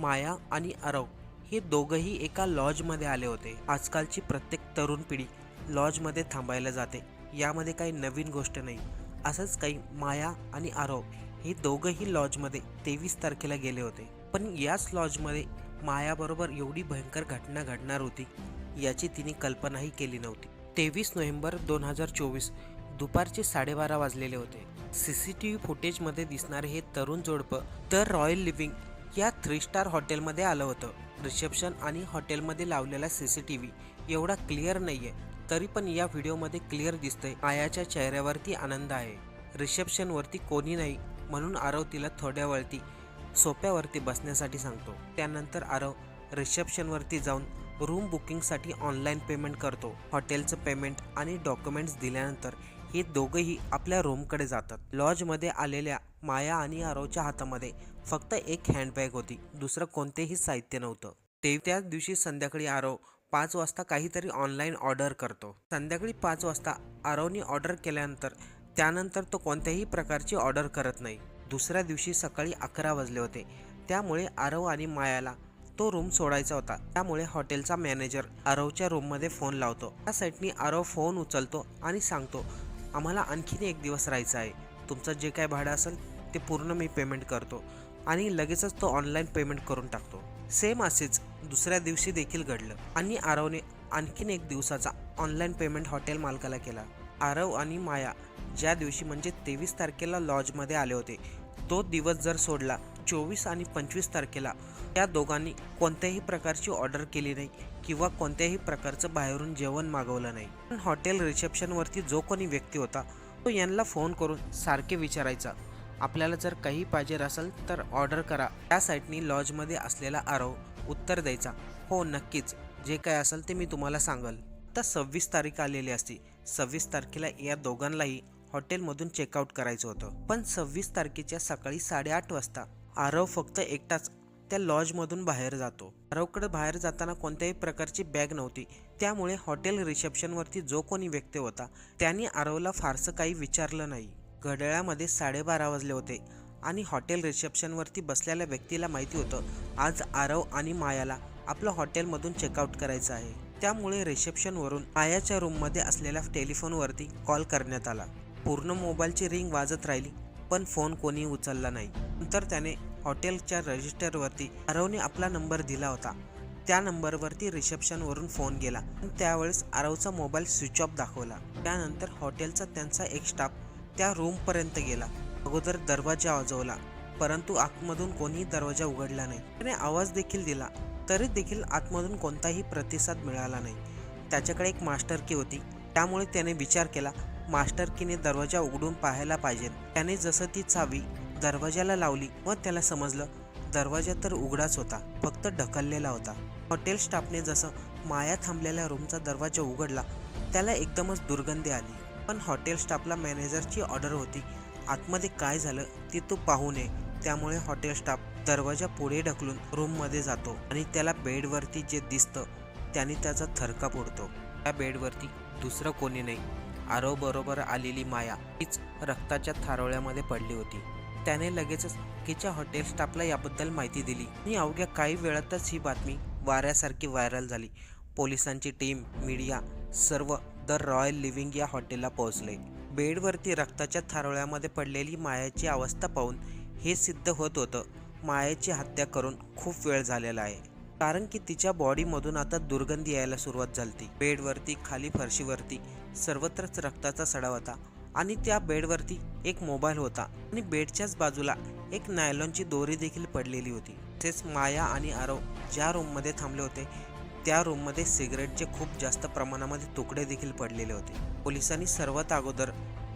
माया आणि आरव हे दोघंही एका लॉजमध्ये आले होते. आजकालची प्रत्येक तरुण पिढी लॉजमध्ये थांबायला जाते. यामध्ये काही नवीन गोष्ट नाही. असंच काही माया आणि आरव हे दोघंही लॉजमध्ये तेवीस तारखेला गेले होते. पण याच लॉजमध्ये मायाबरोबर एवढी भयंकर घटना घडणार होती याची तिने कल्पनाही केली नव्हती. तेवीस नोव्हेंबर दोन हजार चोवीस दुपारचे साडेबारा वाजलेले होते. सी सी टी व्ही फुटेजमध्ये दिसणारे हे तरुण जोडपं तर रॉयल लिव्हिंग या थ्री स्टार हॉटेलमध्ये आलं होतं. रिसेप्शन आणि हॉटेलमध्ये लावलेला सी सी टी व्ही एवढा क्लिअर नाही आहे तरी पण या व्हिडिओमध्ये क्लिअर दिसतंय. आयाच्या चेहऱ्यावरती आनंद आहे. रिसेप्शनवरती कोणी नाही म्हणून आरव तिला थोड्या वळती सोप्यावरती बसण्यासाठी सांगतो. त्यानंतर आरव रिसेप्शनवरती जाऊन रूम बुकिंगसाठी ऑनलाईन पेमेंट करतो. हॉटेलचं पेमेंट आणि डॉक्युमेंट्स दिल्यानंतर हे दोघंही आपल्या रूमकडे जातात. लॉजमध्ये आलेल्या माया आणि आरवच्या हातामध्ये फक्त एक हँडबॅग होती. दुसरं कोणतेही साहित्य नव्हतं. ते त्याच दिवशी संध्याकाळी आरव पाच वाजता काहीतरी ऑनलाईन ऑर्डर करतो. संध्याकाळी पाच वाजता आरवनी ऑर्डर केल्यानंतर त्यानंतर तो कोणत्याही प्रकारची ऑर्डर करत नाही. दुसऱ्या दिवशी सकाळी अकरा वाजले होते. त्यामुळे आरव आणि मायाला तो रूम सोडायचा होता. त्यामुळे हॉटेलचा मॅनेजर आरवच्या रूममध्ये फोन लावतो. त्या साईटनी आरव फोन उचलतो आणि सांगतो आम्हाला आणखीन एक दिवस राहायचं आहे. तुमचं जे काय भाडं असेल ते पूर्ण मी पेमेंट करतो. आणि लगेचच तो ऑनलाईन पेमेंट करून टाकतो. सेम असेच दुसऱ्या दिवशी देखील घडलं. आणि आरवने आणखीन एक दिवसाचा ऑनलाईन पेमेंट हॉटेल मालकाला केला. आरव आणि माया ज्या दिवशी म्हणजे तेवीस तारखेला लॉजमध्ये आले होते तो दिवस जर सोडला चोवीस आणि पंचवीस तारखेला त्या दोघांनी कोणत्याही प्रकारची ऑर्डर केली नाही किंवा कोणत्याही प्रकारचं बाहेरून जेवण मागवलं नाही. पण हॉटेल रिसेप्शनवरती जो कोणी व्यक्ती होता तो यांना फोन करून सारखे विचारायचा आपल्याला जर काही पाहिजे असेल तर ऑर्डर करा. त्या साईटनी लॉजमध्ये असलेला आरव उत्तर द्यायचा. हो नक्कीच. जे काय असेल ते मी तुम्हाला सांगल. आता सव्वीस तारीख आलेली असती. सव्वीस तारखेला या दोघांनाही हॉटेलमधून चेकआउट करायचं होतं. पण सव्वीस तारखेच्या सकाळी साडेआठ वाजता आरव फक्त एकटाच त्या लॉजमधून बाहेर जातो. आरवकडे बाहेर जाताना कोणत्याही प्रकारची बॅग नव्हती. त्यामुळे हॉटेल रिसेप्शनवरती जो कोणी व्यक्ती होता त्यांनी आरवला फारसं काही विचारलं नाही. घड्याळामध्ये साडेबारा वाजले होते आणि हॉटेल रिसेप्शनवरती बसलेल्या व्यक्तीला माहिती होतं आज आरव आणि मायाला आपलं हॉटेलमधून चेकआउट करायचं आहे. त्यामुळे रिसेप्शनवरून मायाच्या रूममध्ये असलेल्या टेलिफोनवरती कॉल करण्यात आला. पूर्ण मोबाईलची रिंग वाजत राहिली पण फोन कोणी उचलला नाही. नंतर त्याने हॉटेलच्या रजिस्टरवरती आरवने आपला नंबर दिला होता. त्या नंबरवरती रिसेप्शनवरून फोन गेला त्यावेळेस आरवचा मोबाईल स्विच ऑफ दाखवला. त्यानंतर हॉटेलचा त्यांचा एक स्टाफ त्या रूमपर्यंत गेला. अगोदर दरवाजा वाजवला परंतु आतमधून कोणीही दरवाजा उघडला नाही. त्याने आवाज देखील दिला तरी देखील आतमधून कोणताही प्रतिसाद मिळाला नाही. त्याच्याकडे एक मास्टर की होती. त्यामुळे त्याने विचार केला मास्टर कीने दरवाजा उघडून पाहायला पाहिजे. त्याने जसं ती चावी दरवाजाला लावली व त्याला समजलं दरवाजा तर उघडाच होता फक्त ढकललेला होता. हॉटेल स्टाफने जसं माया थांबलेल्या रूमचा दरवाजा उघडला त्याला एकदमच दुर्गंधी आली. पण हॉटेल स्टाफला मॅनेजरची ऑर्डर होती. आतमध्ये काय झालं ते तो पाहू नये. त्यामुळे हॉटेल स्टाफ दरवाजा पुढे ढकलून रूममध्ये जातो आणि त्याला बेडवरती जे दिसतं त्याने त्याचा थरका फोडतो. त्या बेडवरती दुसरं कोणी नाही. आरव बरोबर आलेली माया हीच रक्ताच्या थारोळ्यामध्ये पडली होती. त्याने लगेचच तिच्या हॉटेल स्टाफला याबद्दल माहिती दिली. आणि अवघ्या काही वेळातच ही बातमी वाऱ्यासारखी व्हायरल झाली. पोलिसांची टीम मीडिया सर्व द रॉयल लिव्हिंग या हॉटेलला पोहोचले. बेडवरती रक्ताच्या थारोळ्यामध्ये पडलेली मायाची अवस्था पाहून हे सिद्ध होत होतं. मायाची हत्या करून खूप वेळ झालेला आहे. कारण की तिच्या बॉडीमधून आता दुर्गंधी यायला सुरुवात झाली बेडवरती खाली फरशीवरती सर्वत्रच रक्ताचा सडा होता आणि त्या बेडवरती एक मोबाईल होता आणि बेडच्याच बाजूला एक नायलॉनची दोरी देखील पडलेली होती. तसेच माया आणि आरव ज्या रूममध्ये थांबले होते त्या रूममध्ये सिगरेटचे खूप जास्त प्रमाणामध्ये तुकडे देखील पडलेले होते. पोलिसांनी सर्वात अगोदर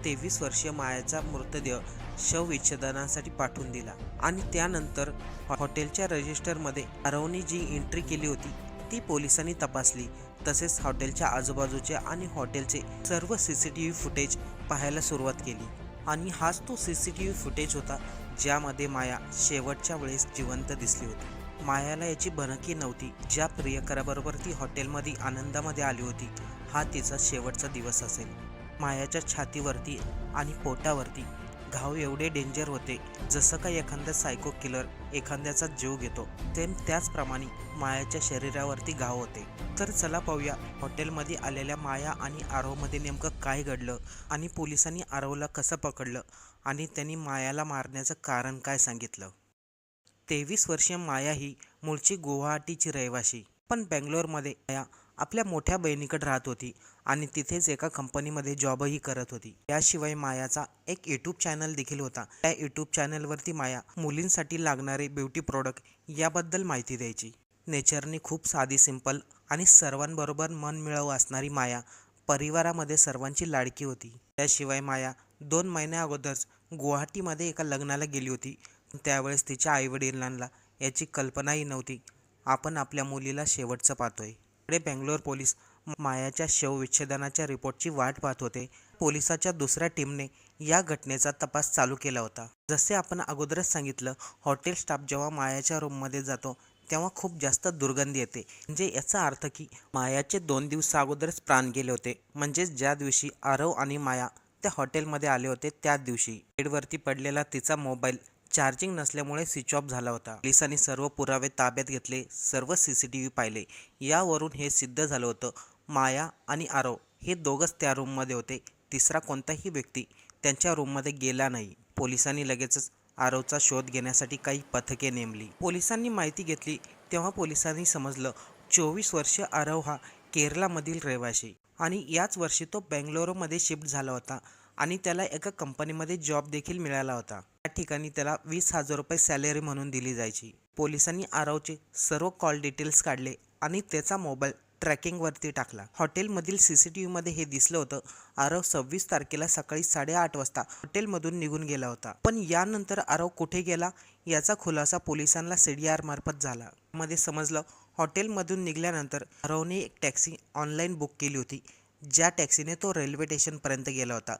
तेवीस वर्षीय मायाचा मृतदेह शवविच्छेदनासाठी पाठवून दिला आणि त्यानंतर हॉटेलच्या रजिस्टरमध्ये आरवने जी एंट्री केली होती ती पोलिसांनी तपासली. तसेच हॉटेलच्या आजूबाजूचे आणि हॉटेलचे सर्व C C T V footage पाहायला सुरुवात केली. आणि हाच तो C C T V footage होता ज्यामध्ये माया शेवटच्या वेळेस जिवंत दिसली होती. मायाला याची भनकी नव्हती. ज्या प्रियकराबरोबर ती हॉटेलमध्ये आनंदामध्ये आली होती हा तिचा शेवटचा दिवस असेल. मायाच्या छातीवरती आणि पोटावरती घाव एवढे डेंजर होते जसं का एखादा सायको किलर एखाद्याचा जीव घेतो. ते त्याचप्रमाणे मायाच्या शरीरावरती घाव होते. तर चला पाहूया हॉटेलमध्ये आलेल्या माया आणि आरवमध्ये नेमकं काय घडलं आणि पोलिसांनी आरवला कसं पकडलं आणि त्यांनी मायाला मारण्याचं कारण काय सांगितलं. तेवीस वर्षीय माया ही मूळची गुवाहाटीची रहिवाशी. पण बेंगलोरमध्ये माया आपल्या मोठ्या बहिणीकडे राहत होती आणि तिथेच एका कंपनीमध्ये जॉबही करत होती. याशिवाय मायाचा एक यूट्यूब चॅनल देखील होता. त्या यूट्यूब चॅनलवरती माया मुलींसाठी लागणारे ब्युटी प्रोडक्ट याबद्दल माहिती द्यायची. नेचरने खूप साधी सिंपल आणि सर्वांबरोबर मन मिळव असणारी माया परिवारामध्ये सर्वांची लाडकी होती. त्याशिवाय माया दोन महिन्या अगोदरच गुवाहाटीमध्ये एका लग्नाला गेली होती. त्यावेळेस तिच्या आईवडिलांना याची कल्पनाही नव्हती. आपण आपल्या मुलीला शेवटचं पाहतोय. इकडे बेंगलोर पोलीस मायाच्या शवविच्छेदनाच्या रिपोर्टची वाट पाहत होते. पोलिसाच्या दुसऱ्या टीमने या घटनेचा तपास चालू केला होता. जसे आपण अगोदरच सांगितलं हॉटेल स्टाफ जेव्हा मायाच्या रूममध्ये जातो तेव्हा खूप जास्त दुर्गंधी येते. म्हणजे याचा अर्थ की मायाचे दोन दिवस अगोदरच प्राण गेले होते. म्हणजेच ज्या दिवशी आरव आणि माया त्या हॉटेलमध्ये आले होते त्या दिवशी. बेडवरती पडलेला तिचा मोबाईल चार्जिंग नसल्यामुळे स्विच ऑफ झाला होता. पोलिसांनी सर्व पुरावे ताब्यात घेतले सर्व सी सी टी व्ही पाहिले. यावरून हे सिद्ध झालं होतं. माया आणि आरव हे दोघंच त्या रूममध्ये होते. तिसरा कोणताही व्यक्ती त्यांच्या रूममध्ये गेला नाही. पोलिसांनी लगेचच आरवचा शोध घेण्यासाठी काही पथके नेमली. पोलिसांनी माहिती घेतली. तेव्हा पोलिसांनी समजलं चोवीस वर्ष आरव हा केरलामधील रहिवाशी आणि याच वर्षी तो बेंगलोरमध्ये शिफ्ट झाला होता आणि त्याला एका कंपनीमध्ये जॉब देखील मिळाला होता. त्या ठिकाणी त्याला वीस हजार रुपये सॅलरी म्हणून दिली जायची. पोलिसांनी आरवचे सर्व कॉल डिटेल्स काढले आणि त्याचा मोबाईल ट्रॅकिंगवरती टाकला. हॉटेलमधील सी सी टी व्हीमध्ये हे दिसलं होतं. आरव सव्वीस तारखेला सकाळी साडेआठ वाजता हॉटेलमधून निघून गेला होता. पण यानंतर आरव कुठे गेला याचा खुलासा पोलिसांना सी डी आर मार्फत झाला. मध्ये समजलं हॉटेलमधून निघाल्यानंतर आरवने एक टॅक्सी ऑनलाईन बुक केली होती. ज्या टॅक्सीने तो रेल्वे स्टेशनपर्यंत गेला होता.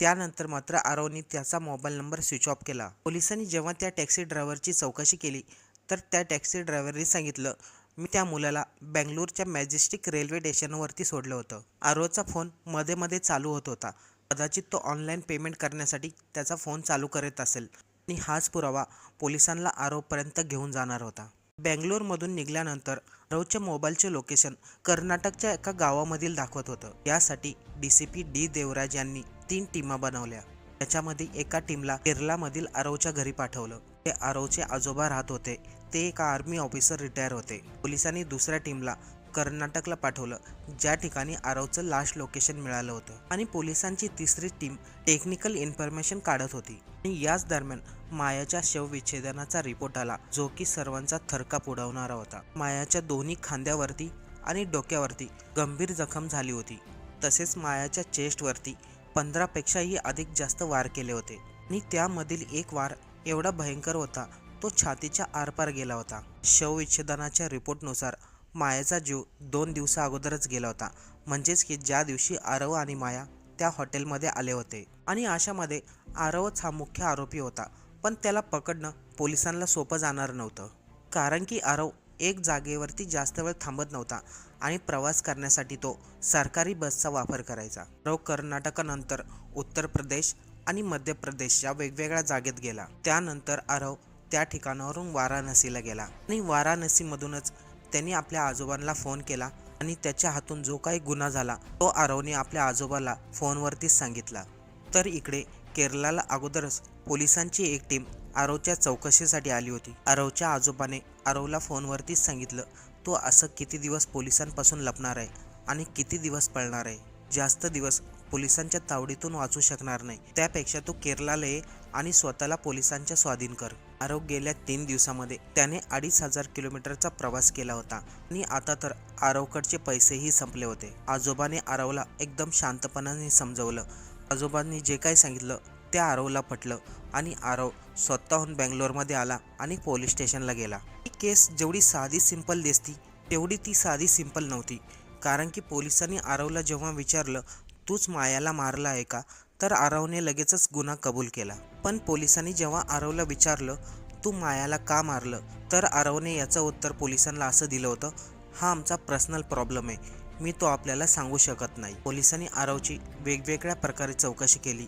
त्यानंतर मात्र आरवने त्याचा मोबाईल नंबर स्विच ऑफ केला. पोलिसांनी जेव्हा त्या टॅक्सी ड्रायव्हरची चौकशी केली तर त्या टॅक्सी ड्रायव्हरने सांगितलं मी त्या मुलाला बेंगलोरच्या मॅजेस्टिक रेल्वे स्टेशनवरती सोडलं होतं. आरोचा फोनमध्ये मध्ये चालू होत होता. कदाचित तो ऑनलाईन पेमेंट करण्यासाठी त्याचा फोन चालू करत असेल. आणि हाच पुरावा पोलिसांना आरोपर्यंत घेऊन जाणार होता. बेंगलोरमधून निघाल्यानंतर आरवच्या मोबाईलचे लोकेशन कर्नाटकच्या एका गावामधील दाखवत होतं. यासाठी D C P D Devraj यांनी तीन टीमा बनवल्या. त्याच्यामध्ये एका टीमला केरलामधील आरवच्या घरी पाठवलं. ते आरवचे आजोबा राहत होते. ते एका आर्मी ऑफिसर रिटायर होते. पोलिसांनी दुसऱ्या टीमला कर्नाटकला पाठवलं. ज्या ठिकाणी आरवचं लास्ट लोकेशन मिळालं होतं. आणि पोलिसांची तिसरी टीम टेक्निकल इन्फॉर्मेशन काढत होती. आणि याच दरम्यान मायाच्या शवविच्छेदनाचा रिपोर्ट आला जो की सर्वांचा थरकाप उडवणारा होता. मायाच्या दोन्ही खांद्यावरती आणि डोक्यावरती गंभीर जखम झाली होती. तसेच मायाच्या चेस्टवरती पंधरापेक्षाही अधिक जास्त वार केले होते. आणि त्यामधील एक वार एवढा भयंकर होता तो छातीच्या आरपार गेला होता. शवविच्छेदनाच्या रिपोर्टनुसार मायाचा जीव दोन दिवसा अगोदरच गेला होता. म्हणजेच की ज्या दिवशी आरव आणि माया त्या हॉटेलमध्ये आले होते. आणि अशामध्ये आरवच हा मुख्य आरोपी होता. पण त्याला पकडणं पोलिसांना सोपं जाणार नव्हतं. कारण की आरव एक जागेवरती जास्त वेळ थांबत नव्हता आणि प्रवास करण्यासाठी तो सरकारी बसचा वापर करायचा. आरव कर्नाटकानंतर उत्तर प्रदेश आणि मध्य प्रदेश या वेगवेगळ्या जागेत गेला. त्यानंतर आरव त्या ठिकाणावरून वाराणसीला गेला. आणि वाराणसीमधूनच त्यांनी आपल्या आजोबांना फोन केला आणि त्याच्या हातून जो काही गुन्हा झाला तो आरवने आपल्या आजोबाला फोनवरतीच सांगितला. तर इकडे केरलाला अगोदरच पोलिसांची एक टीम आरवच्या चौकशीसाठी आली होती. आरवच्या आजोबाने आरवला फोनवरतीच सांगितलं तो असं किती दिवस पोलिसांपासून लपणार आहे आणि किती दिवस पळणार आहे? जास्त दिवस पोलिसांच्या तावडीतून वाचू शकणार नाही. त्यापेक्षा तो केरळाला ये आणि स्वतःला पोलिसांच्या स्वाधीन कर. आरव गेल्या तीन दिवसामध्ये त्याने अडीच हजार किलोमीटरचा प्रवास केला होता. आणि आता तर आरवकडचे पैसेही संपले होते. आजोबाने आरवला एकदम शांतपणाने समजवलं. आजोबांनी जे काही सांगितलं त्या आरवला पटलं आणि आरव स्वतःहून बेंगलोरमध्ये आला आणि पोलीस स्टेशनला गेला. ही केस जेवढी साधी सिंपल दिसती तेवढी ती साधी सिंपल नव्हती. कारण की पोलिसांनी आरवला जेव्हा विचारलं तूच मायाला मारला आहे का? तर आरवने लगेचच गुन्हा कबूल केला. पण पोलिसांनी जेव्हा आरवला विचारलं तू मायाला का मारलं? तर आरवने याचं उत्तर पोलिसांना असं दिलं होतं हा आमचा पर्सनल प्रॉब्लेम आहे. मी तो आपल्याला सांगू शकत नाही. पोलिसांनी आरवची वेगवेगळ्या प्रकारे चौकशी केली.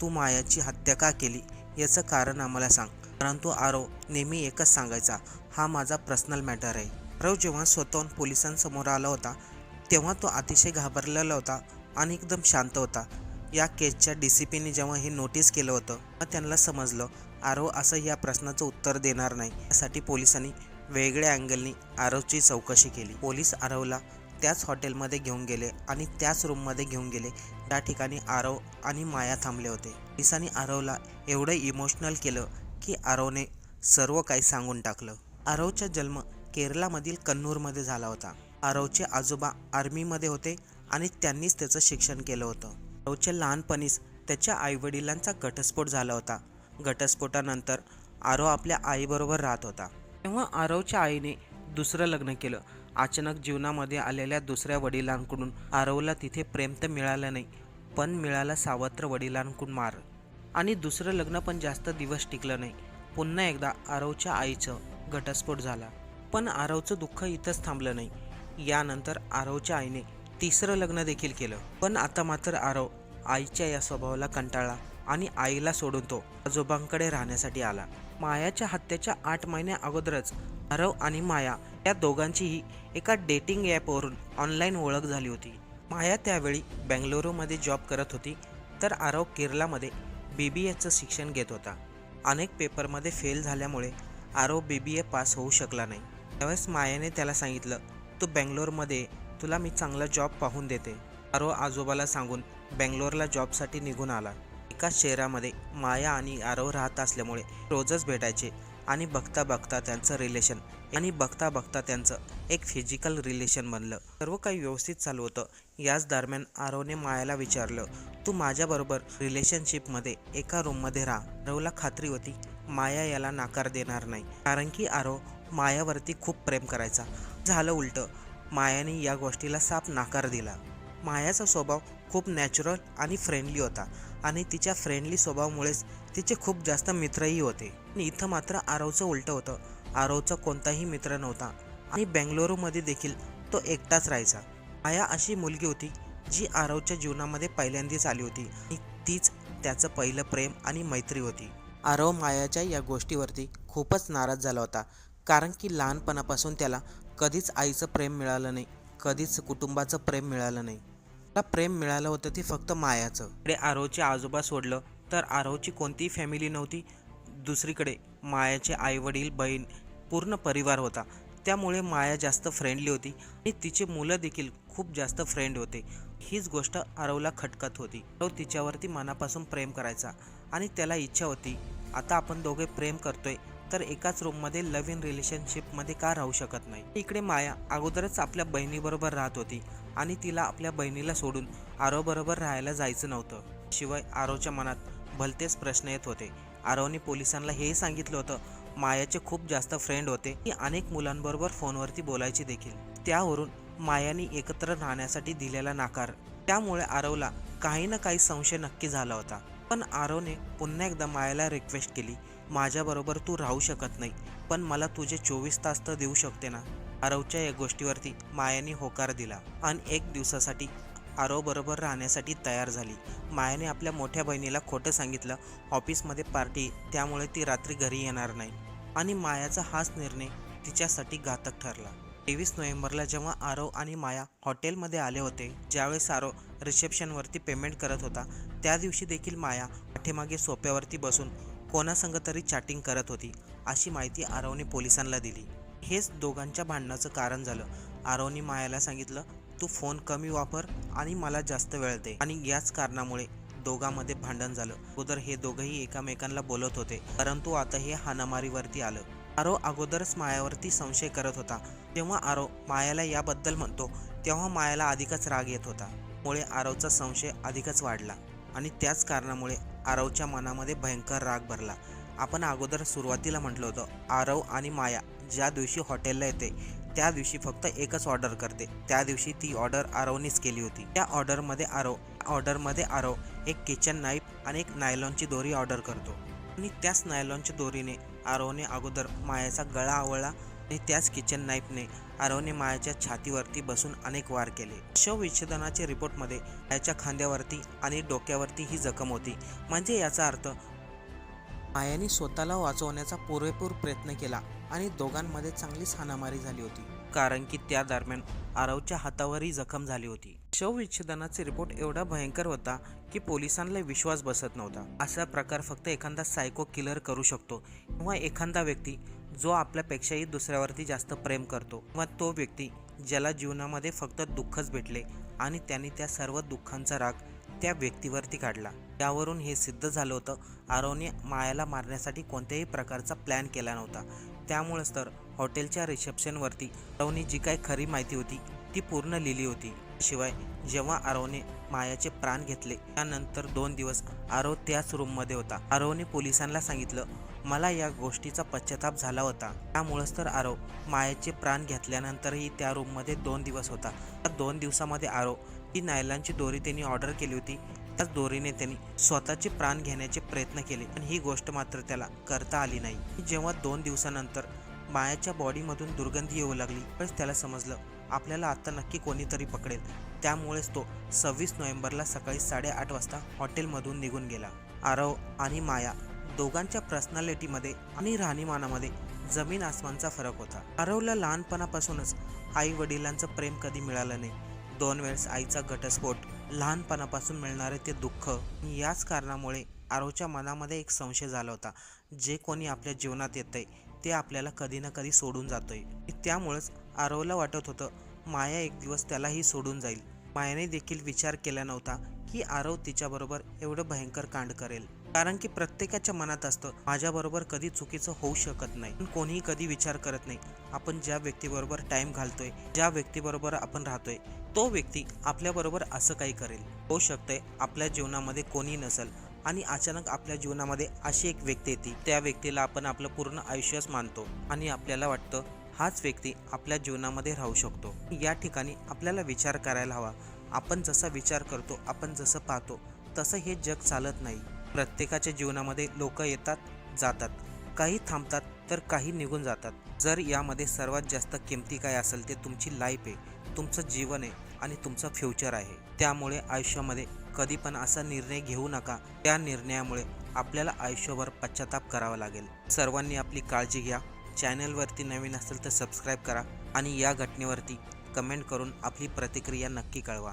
तू मायाची हत्या का केली? याचं कारण आम्हाला सांग. परंतु आरव नेहमी एकच सांगायचा हा माझा पर्सनल मॅटर आहे. आरव जेव्हा स्वतःहून पोलिसांसमोर आला होता तेव्हा तो अतिशय घाबरलेला होता आणि एकदम शांत होता. या केसच्या डी सी पीने जेव्हा हे नोटीस केलं होतं तेव्हा त्यांना समजलं आरव हो, असं या प्रश्नाचं उत्तर देणार नाही. यासाठी पोलिसांनी वेगळ्या अँगलनी आरवची चौकशी केली. पोलीस आरवला त्याच हॉटेलमध्ये घेऊन गेले आणि त्याच रूममध्ये घेऊन गेले. त्या ठिकाणी आरव आणि माया थांबले होते. पोलिसांनी आरवला एवढं इमोशनल केलं की आरवने सर्व काही सांगून टाकलं. आरवचा जन्म केरलामधील कन्नूरमध्ये झाला होता. आरवचे आजोबा आर्मीमध्ये होते आणि त्यांनीच त्याचं शिक्षण केलं होतं. आरोच्या लहानपणीच त्याच्या आईवडिलांचा घटस्फोट झाला होता. घटस्फोटानंतर आरव आपल्या आईबरोबर राहत होता. तेव्हा आरवच्या आईने दुसरं लग्न केलं. अचानक जीवनामध्ये आलेल्या दुसऱ्या वडिलांकडून आरवला तिथे प्रेम तर मिळालं नाही पण मिळाला सावत्र वडिलांकडून मार. आणि दुसरं लग्न पण जास्त दिवस टिकलं नाही. पुन्हा एकदा आरवच्या आईचं घटस्फोट झाला. पण आरवचं दुःख इथंच थांबलं नाही. यानंतर आरवच्या आईने तिसरं लग्न देखील केलं. पण आता मात्र आरव आईच्या या स्वभावाला कंटाळला आणि आईला सोडून तो आजोबांकडे राहण्यासाठी आला. मायाच्या हत्येच्या आठ महिन्या अगोदरच आरव आणि माया या दोघांचीही एका डेटिंग ॲपवरून ऑनलाईन ओळख झाली होती. माया त्यावेळी बेंगलुरूमध्ये जॉब करत होती तर आरव केरलामध्ये बी बी एचं शिक्षण घेत होता. अनेक पेपरमध्ये फेल झाल्यामुळे आरव बी बी ए पास होऊ शकला नाही. त्यावेळेस मायाने त्याला सांगितलं तू बेंगलोरमध्ये तुला मी चांगला जॉब पाहून देते आरो आजोबाला सांगून बेंगलोरला जॉबसाठी निघून आला. एकाच शहरामध्ये माया आणि आरव राहत असल्यामुळे रोजच भेटायचे आणि बघता बघता त्यांचं रिलेशन आणि बघता बघता त्यांचं एक फिजिकल रिलेशन बनलं. सर्व काही व्यवस्थित चालू होतं. याच दरम्यान आरवने मायाला विचारलं तू माझ्याबरोबर रिलेशनशिपमध्ये एका रूममध्ये राहा. आरवला खात्री होती माया याला नाकार देणार नाही. कारण की आरव मायावरती खूप प्रेम करायचा. झालं उलटं. मायाने या गोष्टीला साप नाकार दिला. मायाचा स्वभाव खूप नॅचरल आणि फ्रेंडली होता आणि तिच्या फ्रेंडली स्वभावामुळेच तिचे खूप जास्त मित्रही होते. आणि इथं मात्र आरवचं उलटं होतं. आरवचा कोणताही मित्र नव्हता. आणि बेंगलोरूमध्ये देखील तो एकटाच राहायचा. माया अशी मुलगी होती जी आरवच्या जीवनामध्ये पहिल्यांदाच आली होती. आणि तीच त्याचं पहिलं प्रेम आणि मैत्री होती. आरव मायाच्या या गोष्टीवरती खूपच नाराज झाला होता. कारण की लहानपणापासून त्याला कधीच आईचं प्रेम मिळालं नाही. कधीच कुटुंबाचं प्रेम मिळालं नाही. त्याला प्रेम मिळालं होतं ते फक्त मायाचं. इकडे आरोचे आजोबा सोडलं तर आरोची कोणतीही फॅमिली नव्हती. दुसरीकडे मायाचे आईवडील बहीण पूर्ण परिवार होता. त्यामुळे माया जास्त फ्रेंडली होती आणि तिचे मुलं देखील खूप जास्त फ्रेंड होते. हीच गोष्ट आरवला खटकत होती. आरव तिच्यावरती मनापासून प्रेम करायचा आणि त्याला इच्छा होती आता आपण दोघे प्रेम करतोय तर एकाच रूममध्ये लव्ह इन रिलेशनशिपमध्ये का राहू शकत नाही? इकडे माया अगोदरच आपल्या बहिणीबरोबर राहत होती आणि तिला आपल्या बहिणीला सोडून आरोबरोबर राहायला जायचं नव्हतं. शिवाय आरोच्या मनात भलतेच प्रश्न येत होते. आरोने पोलिसांना हेही सांगितलं होतं मायाचे खूप जास्त फ्रेंड होते. ती अनेक मुलांबरोबर फोनवरती बोलायची देखील. त्यावरून मायाने एकत्र राहण्यासाठी दिलेला नाकार. त्यामुळे आरवला काही ना काही संशय नक्की झाला होता. पण आरवने पुन्हा एकदा मायाला रिक्वेस्ट केली माझ्याबरोबर तू राहू शकत नाही पण मला तुझे चोवीस तास तर देऊ शकते ना? आरवच्या या गोष्टीवरती मायाने होकार दिला आणि एक दिवसासाठी आरवबरोबर राहण्यासाठी तयार झाली. मायाने आपल्या मोठ्या बहिणीला खोटं सांगितलं ऑफिसमध्ये पार्टी त्यामुळे ती रात्री घरी येणार नाही. आणि मायाचा हाच निर्णय तिच्यासाठी घातक ठरला. तेवीस नोव्हेंबरला जेव्हा आरव आणि माया हॉटेलमध्ये आले होते ज्यावेळेस आरव रिसेप्शनवरती पेमेंट करत होता त्या दिवशी देखील माया पाठीमागे सोप्यावरती बसून कोणासंग तरी चॅटिंग करत होती अशी माहिती आरवने पोलिसांना दिली. हेच दोघांच्या भांडणाचं कारण झालं. आरवने मायाला सांगितलं तू फोन कमी वापर आणि मला जास्त वेळ दे. आणि याच कारणामुळे दोघांमध्ये भांडण झालं. अगोदर हे दोघंही एकामेकांना बोलत होते परंतु आता हे हानामारीवरती आलं. आरो अगोदरच मायावरती संशय करत होता. तेव्हा आरो मायाला याबद्दल म्हणतो तेव्हा मायाला अधिकच राग येत होता. मुळे आरवचा संशय अधिकच वाढला आणि त्याच कारणामुळे आरवच्या मनामध्ये भयंकर राग भरला. आपण अगोदर सुरुवातीला म्हटलं होतं आरव आणि माया ज्या दिवशी हॉटेलला येते त्या दिवशी फक्त एकच ऑर्डर करते. त्या दिवशी ती ऑर्डर आरवनीच केली होती. त्या ऑर्डरमध्ये आरव ऑर्डरमध्ये आरव एक किचन नाईफ आणि एक नायलॉनची दोरी ऑर्डर करतो. आणि त्याच नायलॉनच्या दोरीने आरवने अगोदर मायाचा गळा आवळला आणि त्याच किचन नाईफने आरवने मायाच्या छातीवरती बसून अनेक वार केले. शवविच्छेदनाच्या रिपोर्टमध्ये मायाच्या खांद्यावरती आणि डोक्यावरती ही जखम होती. म्हणजे याचा अर्थ मायाने स्वतःला वाचवण्याचा पुरेपूर प्रयत्न केला आणि दोघांमध्ये चांगलीच हाणामारी झाली होती. कारण की त्या दरम्यान आरवच्या हातावरही जखम झाली होती. शवविच्छेदनाचे रिपोर्ट एवढा भयंकर होता की पोलिसांना विश्वास बसत नव्हता. असा प्रकार फक्त एखादा सायको किलर करू शकतो किंवा एखादा व्यक्ती जो आपल्यापेक्षाही दुसऱ्यावरती जास्त प्रेम करतो. मग तो व्यक्ती ज्याला जीवनामध्ये फक्त दुःखच भेटले आणि त्याने त्या सर्व दुःखांचा राग त्या व्यक्तीवरती काढला. त्यावरून हे सिद्ध झालं होतं आरवने मायाला मारण्यासाठी कोणत्याही प्रकारचा प्लॅन केला नव्हता. त्यामुळेच तर हॉटेलच्या रिसेप्शनवरती आरवने जी काही खरी माहिती होती ती पूर्ण लिहिली होती. शिवाय जेव्हा आरवने मायाचे प्राण घेतले त्यानंतर दोन दिवस आरव त्याच रूममध्ये होता. आरवने पोलिसांना सांगितलं मला या गोष्टीचा पश्चाताप झाला होता. त्यामुळेच तर आरव मायाचे प्राण घेतल्यानंतरही त्या रूममध्ये दोन दिवस होता. त्या दोन दिवसामध्ये आरव ही नायलांची दोरी त्यांनी ऑर्डर केली होती. त्याच दोरीने त्यांनी स्वतःचे प्राण घेण्याचे प्रयत्न केले पण ही गोष्ट मात्र त्याला करता आली नाही. जेव्हा दोन दिवसानंतर मायाच्या बॉडीमधून दुर्गंधी येऊ लागली पण त्याला समजलं आपल्याला आता नक्की कोणीतरी पकडेल. त्यामुळेच तो सव्वीस नोव्हेंबरला सकाळी साडेआठ वाजता हॉटेलमधून निघून गेला. आरव आणि माया दोघांच्या पर्सनॅलिटीमध्ये आणि राहणीमानामध्ये जमीन आसमानचा फरक होता. आरवला लहानपणापासूनच आई वडिलांचं प्रेम कधी मिळालं नाही. दोन वेळेस आईचा घटस्फोट लहानपणापासून मिळणारे ते दुःख याच कारणामुळे आरवच्या मनामध्ये एक संशय झाला होता जे कोणी आपल्या जीवनात येतंय ते आपल्याला कधी ना कधी सोडून जातोय. त्यामुळेच आरवला वाटत होतं माया एक दिवस त्यालाही सोडून जाईल. मायाने देखील विचार केला नव्हता की आरव तिच्याबरोबर एवढं भयंकर कांड करेल. कारण की प्रत्येकाच्या मनात असतं माझ्याबरोबर कधी चुकीचं होऊ शकत नाही. कोणीही कधी विचार करत नाही. आपण ज्या व्यक्तीबरोबर टाईम घालतोय ज्या व्यक्तीबरोबर आपण राहतोय तो व्यक्ती आपल्याबरोबर असं काही करेल. होऊ शकतंय आपल्या जीवनामध्ये कोणी नसेल आणि अचानक आपल्या जीवनामध्ये अशी एक व्यक्ती येते. त्या व्यक्तीला आपण आपलं पूर्ण आयुष्यच मानतो आणि आपल्याला वाटतं हाच व्यक्ती आपल्या जीवनामध्ये राहू शकतो. या ठिकाणी आपल्याला विचार करायला हवा. आपण जसा विचार करतो आपण जसं पाहतो तसं हे जग चालत नाही. प्रत्येकाच्या जीवनामध्ये लोक येतात जातात. काही थांबतात तर काही निघून जातात. जर यामध्ये सर्वात जास्त किमती काय असेल ते तुमची लाईफ आहे तुमचं जीवन आहे आणि तुमचं फ्युचर आहे. त्यामुळे आयुष्यामध्ये कधी पण असा निर्णय घेऊ नका. त्या निर्णयामुळे आपल्याला आयुष्यभर पश्चाताप करावा लागेल. सर्वांनी आपली काळजी घ्या. चॅनलवरती नवीन असेल तर सबस्क्राईब करा आणि या घटनेवरती कमेंट करून आपली प्रतिक्रिया नक्की कळवा.